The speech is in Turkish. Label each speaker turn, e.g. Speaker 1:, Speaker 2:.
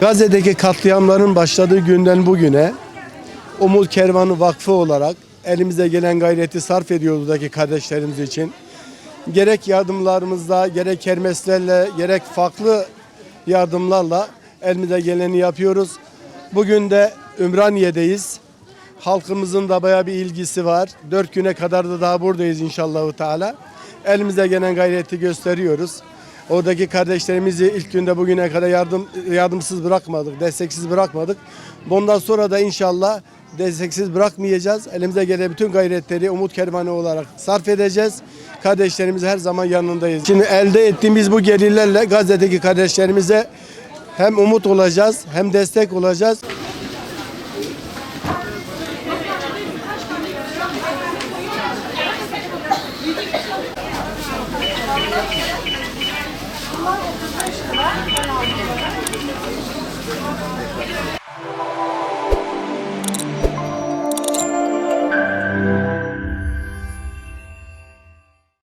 Speaker 1: Gazze'deki katliamların başladığı günden bugüne Umut Kervanı Vakfı olarak elimize gelen gayreti sarf ediyoruz buradaki kardeşlerimiz için. Gerek yardımlarımızla, gerek kermeslerle, gerek farklı yardımlarla elimize geleni yapıyoruz. Bugün de Ümraniye'deyiz. Halkımızın da bayağı bir ilgisi var. Dört güne kadar da daha buradayız inşallah Teala. Elimize gelen gayreti gösteriyoruz. Oradaki kardeşlerimizi ilk günde bugüne kadar yardım yardımsız bırakmadık, desteksiz bırakmadık. Bundan sonra da inşallah desteksiz bırakmayacağız. Elimize gelen bütün gayretleri Umut Kervanı olarak sarf edeceğiz. Kardeşlerimiz her zaman yanındayız. Şimdi elde ettiğimiz bu gelirlerle Gazze'deki kardeşlerimize hem umut olacağız hem destek olacağız. Thank you.